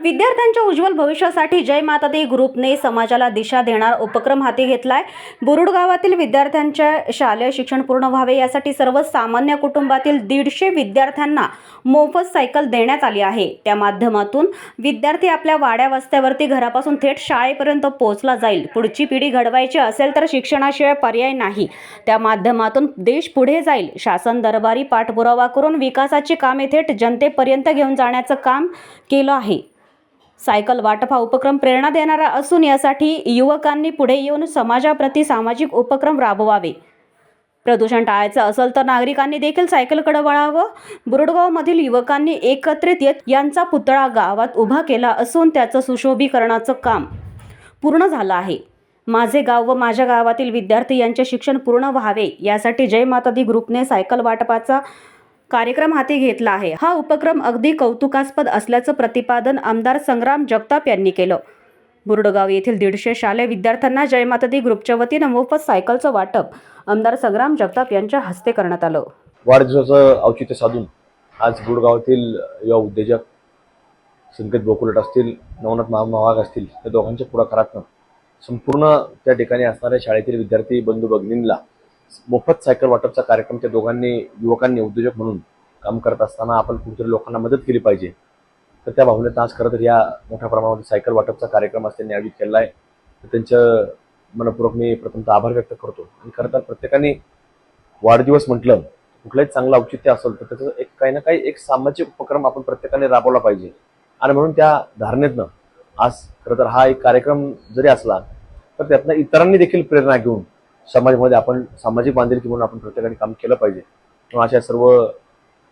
विद्यार्थ्यांच्या उज्ज्वल भविष्यासाठी जय माता दे ग्रुपने समाजाला दिशा देणार उपक्रम हाती घेतलाय. बुरुड गावातील विद्यार्थ्यांच्या शालेय शिक्षण पूर्ण व्हावे यासाठी सर्व सामान्य कुटुंबातील दीडशे विद्यार्थ्यांना मोफत सायकल देण्यात आली आहे. त्या माध्यमातून विद्यार्थी आपल्या वाड्या वस्त्यावरती घरापासून थेट शाळेपर्यंत पोहोचला जाईल. पुढची पिढी घडवायची असेल तर शिक्षणाशिवाय पर्याय नाही. त्या माध्यमातून देश पुढे जाईल. शासन दरबारी पाठपुरावा करून विकासाची कामे थेट जनतेपर्यंत घेऊन जाण्याचं काम केलं आहे. सायकल वाटपा उपक्रम प्रेरणा देणारा असून यासाठी युवकांनी पुढे येऊन समाजाप्रती सामाजिक उपक्रम राबवावे. प्रदूषण टाळायचं असेल तर नागरिकांनी देखील सायकलकडे वळावं. बुरडगावमधील युवकांनी एकत्रित येत यांचा पुतळा गावात उभा केला असून त्याचं सुशोभीकरणाचं काम पूर्ण झालं आहे. माझे गाव व माझ्या गावातील विद्यार्थी यांचे शिक्षण पूर्ण व्हावे यासाठी जय माता दी ग्रुपने सायकल वाटपाचा कार्यक्रम हाती घेतला आहे. हा उपक्रम अगदी कौतुकास्पद असल्याचं प्रतिपादन आमदार संग्राम जगताप यांनी केलं. बुरडगाव येथील दीडशे शालेय विद्यार्थ्यांना जय ग्रुपच्या वतीनं मोफत सायकलचं वाटप आमदार संग्राम जगताप यांच्या हस्ते करण्यात आलं. वाढदिवसाचं औचित्य साधून आज गुडगावातील युवा उद्योजक संकेत बोकुलट असतील नवनाथ महामावाग असतील या दोघांच्या पुढाकारातनं संपूर्ण त्या ठिकाणी असणाऱ्या शाळेतील विद्यार्थी बंधू भगिनींना मोफत सायकल वाटपचा कार्यक्रम त्या दोघांनी युवकांनी उद्योजक म्हणून काम करत असताना आपण कुठेतरी लोकांना मदत केली पाहिजे. तर त्या भावनेत आज खरं तर या मोठ्या प्रमाणामध्ये सायकल वाटपचा कार्यक्रम आज त्यांनी आयोजित केला आहे. तर त्यांचं मनपूर्वक मी प्रथमतः आभार व्यक्त करतो. आणि खरं तर प्रत्येकाने वाढदिवस म्हटलं कुठलाही चांगलं औचित्य असेल तर त्याचं एक काही ना काही एक सामाजिक उपक्रम आपण प्रत्येकाने राबवला पाहिजे. आणि म्हणून त्या धारणेतनं आज खरं तर हा एक कार्यक्रम जरी असला तर त्यातनं इतरांनी देखील प्रेरणा घेऊन समाजामध्ये आपण सामाजिक बांधिलकी म्हणून आपण प्रत्येकाने काम केलं पाहिजे. म्हणून अशा सर्व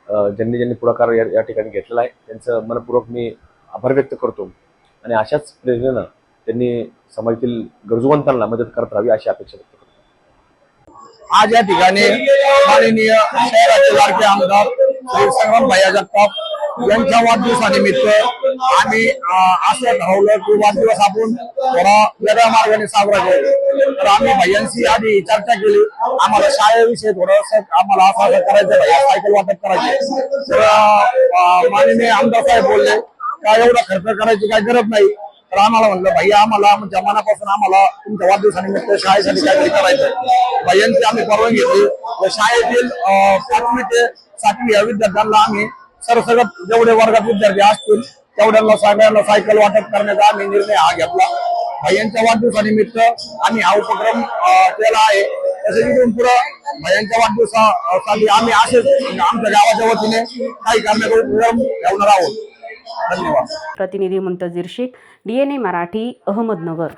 ज्यांनी ज्यांनी पुढाकार या या ठिकाणी घेतलेला आहे त्यांचं मनपूर्वक मी आभार व्यक्त करतो. आणि अशाच प्रेरणेनं त्यांनी समाजातील गरजूवंतांना मदत करत राहावी अशी अपेक्षा व्यक्त करतो. आज या ठिकाणी माननीय शहराचे लाडके आमदार श्री संग्राम भैया जगताप यांच्या वाढदिवसानिमित्त आम्ही असं ठरवलं की वाढदिवस आपण थोडा वेगळ्या मार्गाने साजरा करू तर आम्ही भैयांशी आधी चर्चा केली. आम्हाला शाळेविषयी थोडस आम्हाला असं असं करायचं भैया सायकल वाटप करायचे. तर माननीय आमदार साहेब बोलले का एवढा खर्च करायची काही गरज नाही. तर आम्हाला म्हणलं भैया आम्हाला आमच्या मनापासून आम्हाला तुमच्या वाढदिवसानिमित्त शाळेसाठी काहीतरी करायचं भैयांची आम्ही परवानगी घेतली. शाळेतील पाचवी ते सातवी या विद्यार्थ्यांना आम्ही सरसगट जेवढे वर्गात विद्यार्थी असतील तेवढ्यांना सगळ्यांना सायकल वाटप करण्याचा आम्ही निर्णय हा घेतला. भैयांच्या वाढदिवसानिमित्त आम्ही हा उपक्रम केला आहे. तसेच इथून पुढं भैयांच्या वाढदिवसासाठी आम्ही असेच आमच्या गावाच्या वतीने काही करण्याचा उपक्रम ठेवणार आहोत. धन्यवाद. प्रतिनिधी Muntazir Shaikh D N A Marathi Ahmednagar.